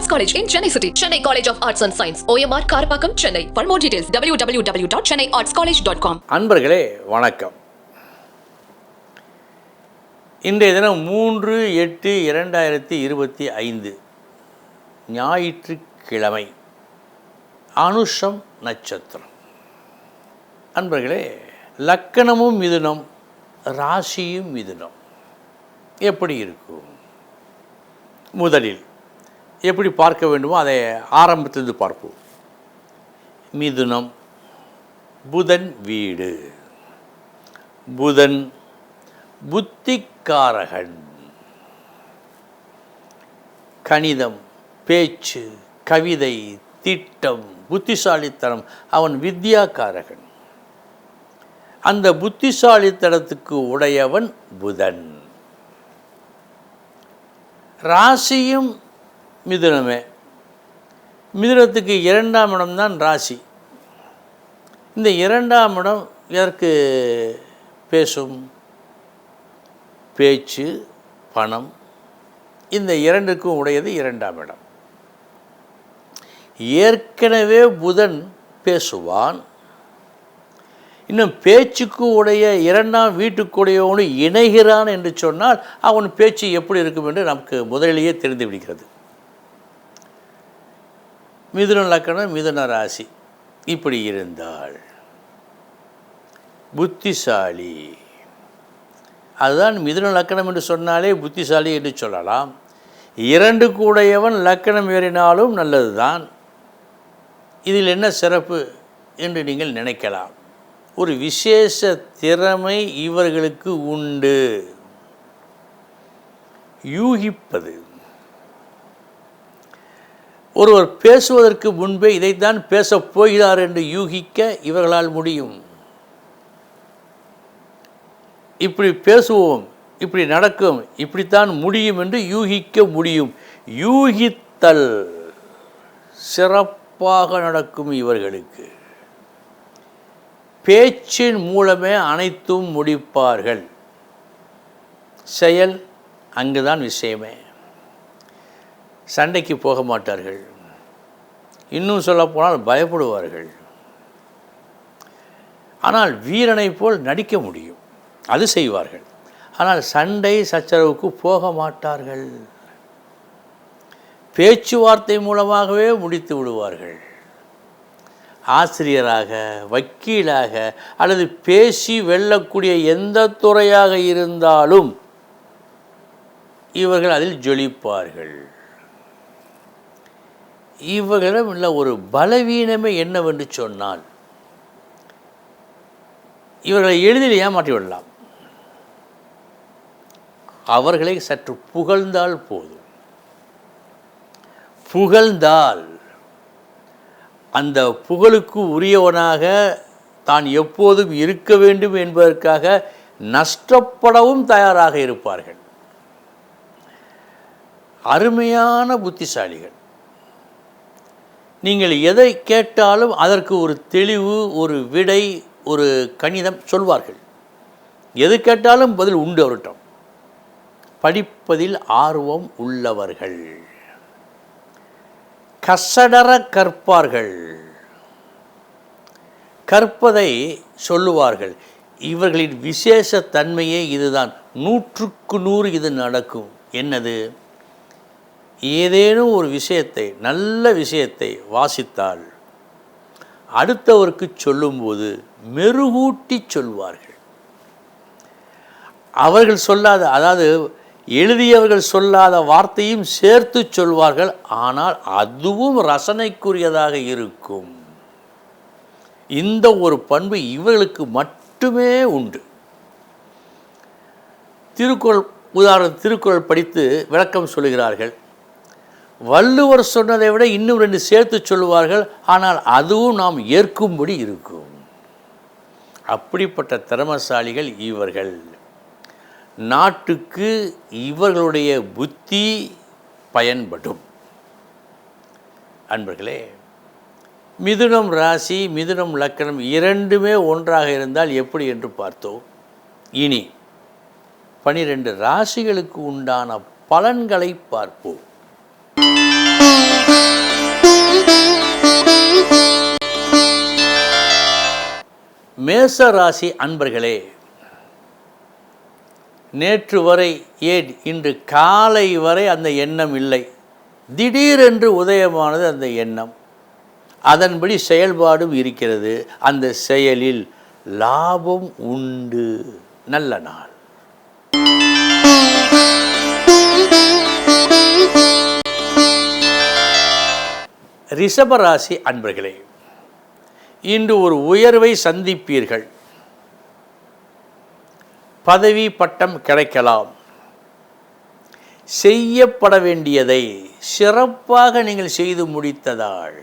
Arts college in Chennai city Chennai college of arts and science OMR Karapakkam Chennai for more details W W W dot Chennai arts college dot com அன்பர்களே வணக்கம் இன்றைய தினம் மூன்று எட்டு இரண்டாயிரத்தி இருபத்தி ஐந்து ஞாயிற்றுக்கிழமை அனுஷம் நட்சத்திரம் அன்பர்களே லக்கணமும் மிதுனம் ராசியும் மிதுனம் எப்படி இருக்கும் முதலில் எப்படி பார்க்க வேண்டுமோ அதை ஆரம்பத்திலிருந்து பார்ப்போம். மிதுனம் புதன் வீடு. புதன் புத்திக்காரகன். கணிதம் பேச்சு கவிதை திட்டம் புத்திசாலித்தனம். அவன் வித்யாக்காரகன். அந்த புத்திசாலித்தனத்துக்கு உடையவன் புதன். ராசியும் மிதுனமே. மிதுனத்துக்கு இரண்டாம் இடம்தான் ராசி. இந்த இரண்டாம் இடம் எதற்கு பேசும்? பேச்சு பணம். இந்த இரண்டுக்கும் உடையது இரண்டாம் இடம். ஏற்கனவே புதன் பேசுவான். இன்னும் பேச்சுக்கு உடைய இரண்டாம் வீட்டுக்குடையவனு இணைகிறான் என்று சொன்னால் அவன் பேச்சு எப்படி இருக்கும் என்று நமக்கு முதலிலேயே தெரிந்து விடுகிறது. மிதுன லக்கணம் மிதுன ராசி. இப்படி இருந்தால் புத்திசாலி. அதுதான் மிதுன லக்கணம் என்று சொன்னாலே புத்திசாலி என்று சொல்லலாம். இரண்டு கூடையவன் லக்கணம் ஏறினாலும் நல்லதுதான். இதில் என்ன சிறப்பு என்று நீங்கள் நினைக்கலாம். ஒரு விசேஷ திறமை இவர்களுக்கு உண்டு. யூகிப்பது. ஒருவர் பேசுவதற்கு முன்பே இதைத்தான் பேசப் போகிறார் என்று யூகிக்க இவர்களால் முடியும். இப்படி பேசுவோம் இப்படி நடக்கும் இப்படித்தான் முடியும் என்று யூகிக்க முடியும். யூகித்தல் சிறப்பாக நடக்கும் இவர்களுக்கு. பேச்சின் மூலமே அனைத்தும் முடிப்பார்கள். செயல் அங்குதான் விஷயமே. சண்டைக்கு போக மாட்டார்கள். இன்னும் சொல்லப்போனால் பயப்படுவார்கள். ஆனால் வீரனைப் போல் நடிக்க முடியும். அது செய்வார்கள். ஆனால் சண்டை சச்சரவுக்கு போக மாட்டார்கள். பேச்சுவார்த்தை மூலமாகவே முடித்து விடுவார்கள். ஆசிரியராக வக்கீலாக அல்லது பேசி வெல்லக்கூடிய எந்த துறையாக இருந்தாலும் இவர்கள் அதில் ஜொலிப்பார்கள். இவர்களிடம் உள்ள ஒரு பலவீனமே என்னவென்று சொன்னால் இவர்களை எளிதில் ஏமாற்றி விடலாம். அவர்களை சற்று புகழ்ந்தால் போதும். புகழ்ந்தால் அந்த புகழுக்கு உரியவனாக தான் எப்போதும் இருக்க வேண்டும் என்பதற்காக நஷ்டப்படவும் தயாராக இருப்பார்கள். அருமையான புத்திசாலிகள். நீங்கள் எதை கேட்டாலும் அதற்கு ஒரு தெளிவு ஒரு விடை ஒரு கணிதம் சொல்வார்கள். எது கேட்டாலும் பதில் உண்டு அவர்கிட்ட. படிப்பதில் ஆர்வம் உள்ளவர்கள். கசடர கற்பார்கள். கற்பதை சொல்லுவார்கள். இவர்களின் விசேஷ தன்மையே இதுதான். நூற்றுக்கு நூறு இது நடக்கும். என்னது? ஏதேனும் ஒரு விஷயத்தை நல்ல விஷயத்தை வாசித்தால் அடுத்தவருக்கு சொல்லும்போது மெருகூட்டி சொல்வார்கள். அவர்கள் சொல்லாத அதாவது எழுதியவர்கள் சொல்லாத வார்த்தையும் சேர்த்து சொல்வார்கள் ஆனால் அதுவும் ரசனைக்குரியதாக இருக்கும். இந்த ஒரு பண்பு இவர்களுக்கு மட்டுமே உண்டு. திருக்குறள் உதாரணம் திருக்குறள் படித்து விளக்கம் சொல்கிறார்கள் வள்ளுவர் சொன்னதை விட இன்னும் ரெண்டு சேர்த்து சொல்லுவார்கள் ஆனால் அதுவும் நாம் ஏற்கும்படி இருக்கும். அப்படிப்பட்ட திறமசாலிகள் இவர்கள். நாட்டுக்கு இவர்களுடைய புத்தி பயன்படும். அன்பர்களே மிதுனம் ராசி மிதுனம் லக்கணம் இரண்டுமே ஒன்றாக இருந்தால் எப்படி என்று பார்த்தோம். இனி பனிரெண்டு ராசிகளுக்கு உண்டான பலன்களை பார்ப்போம். மேச ராசி அன்பர்களே நேற்று வரை ஏன் இன்று காலை வரை அந்த எண்ணம் இல்லை. திடீரென்று உதயமானது அந்த எண்ணம். அதன்படி செயல்பாடும் இருக்கிறது. அந்த செயலில் லாபம் உண்டு. நல்ல நாள். ரிஷபராசி அன்பர்களே இன்று ஒரு உயர்வை சந்திப்பீர்கள். பதவி பட்டம் கிடைக்கலாம். செய்யப்பட வேண்டியதை சிறப்பாக நீங்கள் செய்து முடித்ததால்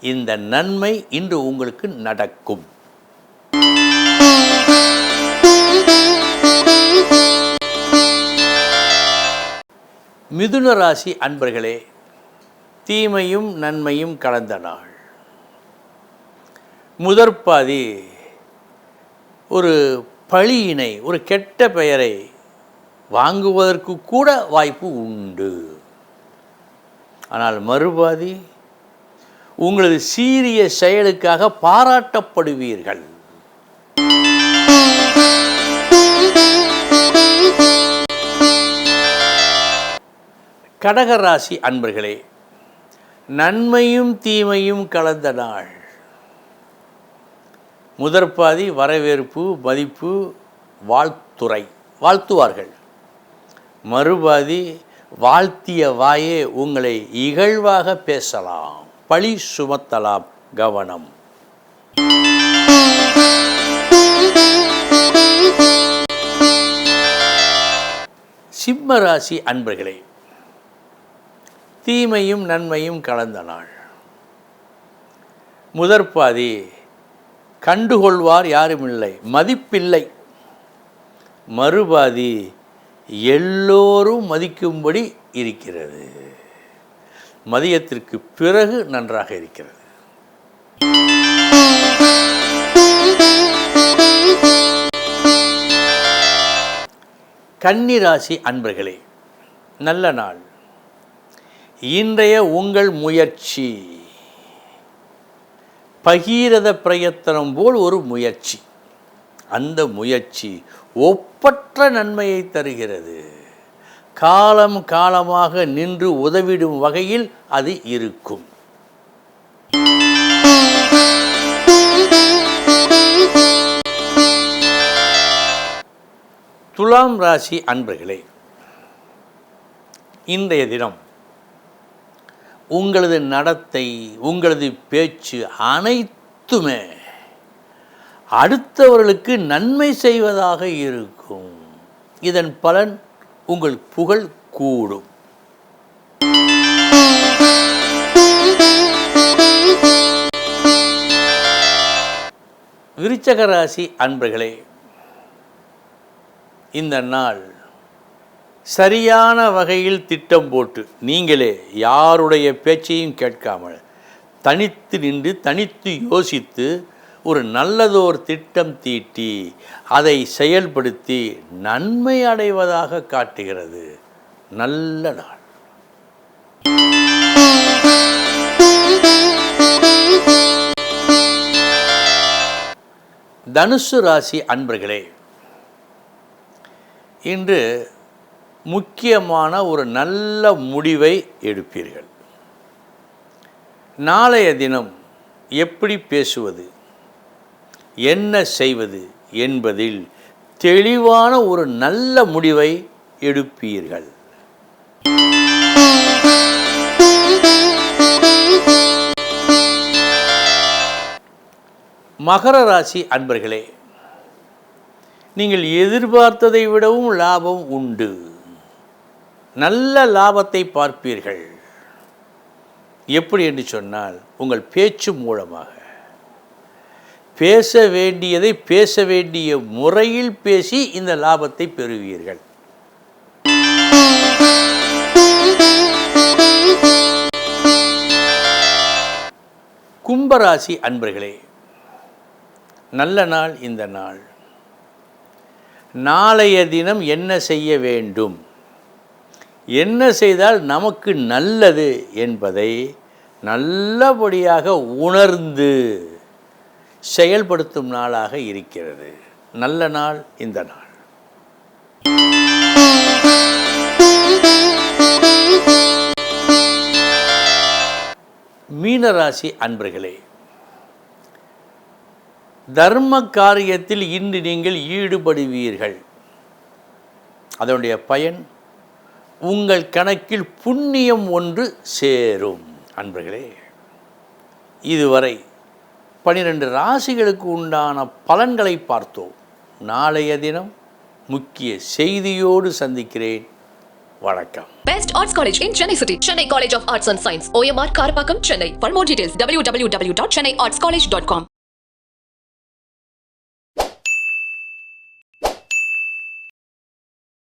இந்த நன்மை இன்று உங்களுக்கு நடக்கும். மிதுன ராசி அன்பர்களே தீமையும் நன்மையும் கலந்த நாள். முதற்பாதி ஒரு பழியினை ஒரு கெட்ட பெயரை வாங்குவதற்கு கூட வாய்ப்பு உண்டு. ஆனால் மறுபாதி உங்களது சீரிய செயலுக்காக பாராட்டப்படுவீர்கள். கடகராசி அன்பர்களே நன்மையும் தீமையும் கலந்த நாள். முதற்பாதி வரவேற்பு மதிப்பு வாழ்த்துறை. வாழ்த்துவார்கள். மறுபாதி வாழ்த்திய வாயே உங்களை இகழ்வாக பேசலாம். பழி சுமத்தலாம் கவனம். சிம்ம ராசி அன்பர்களே தீமையும் நன்மையும் கலந்த நாள். முதற்பாதி கண்டுகொள்வார் யாரும் இல்லை மதிப்பில்லை. மறுபாதி எல்லோரும் மதிக்கும்படி இருக்கிறது. மதியத்திற்கு பிறகு நன்றாக இருக்கிறது. கன்னிராசி அன்பர்களே நல்ல நாள். இன்றைய உங்கள் முயற்சி. பகீரத பிரயத்தனம் போல் ஒரு முயற்சி. அந்த முயற்சி ஒப்பற்ற நன்மையை தருகிறது. காலம் காலமாக நின்று உதவிடும் வகையில் அது இருக்கும். துலாம் ராசி அன்பர்களே இன்றைய தினம் உங்களது நடத்தை உங்களது பேச்சு அனைத்துமே அடுத்தவர்களுக்கு நன்மை செய்வதாக இருக்கும். இதன் பலன் உங்கள் புகழ் கூடும். விருச்சக ராசி அன்பர்களே இந்த நாள் சரியான வகையில் திட்டம் போட்டு நீங்களே யாருடைய பேச்சையும் கேட்காமல் தனித்து நின்று தனித்து யோசித்து ஒரு நல்லதோர் திட்டம் தீட்டி அதை செயல்படுத்தி நன்மை அடைவதாக காட்டுகிறது. நல்ல நாள். தனுசு ராசி அன்பர்களே இன்று முக்கியமான ஒரு நல்ல முடிவை எடுப்பீர்கள். நாளைய தினம் எப்படி பேசுவது? என்ன செய்வது என்பதில் தெளிவான ஒரு நல்ல முடிவை எடுப்பீர்கள். மகர ராசி அன்பர்களே நீங்கள் எதிர்பார்த்ததை விடவும் லாபம் உண்டு. நல்ல லாபத்தை பார்ப்பீர்கள். எப்படி என்று சொன்னால் உங்கள் பேச்சு மூலமாக. பேச வேண்டியதை பேச வேண்டிய முறையில் பேசி இந்த லாபத்தை பெறுவீர்கள். கும்பராசி அன்பர்களே நல்ல நாள் இந்த நாள். நாளைய தினம் என்ன செய்ய வேண்டும்? என்ன செய்தால் நமக்கு நல்லது என்பதை நல்லபடியாக உணர்ந்து செயல்படுத்தும் நாளாக இருக்கிறது. நல்ல நாள் இந்த நாள். மீனராசி அன்பர்களே தர்ம காரியத்தில் இன்று நீங்கள் ஈடுபடுவீர்கள். அதனுடைய பயன் உங்கள் கணக்கில் புண்ணியம் ஒன்று சேரும் அன்பர்களே இதுவரை பனிரெண்டு ராசிகளுக்கு உண்டான பலன்களை பார்த்தோம் நாளைய தினம் முக்கிய செய்தியோடு சந்திக்கிறேன் வணக்கம் best arts college in Chennai city Chennai college of arts and science OMR Karapakkam Chennai for more details W W W dot Chennai arts college dot com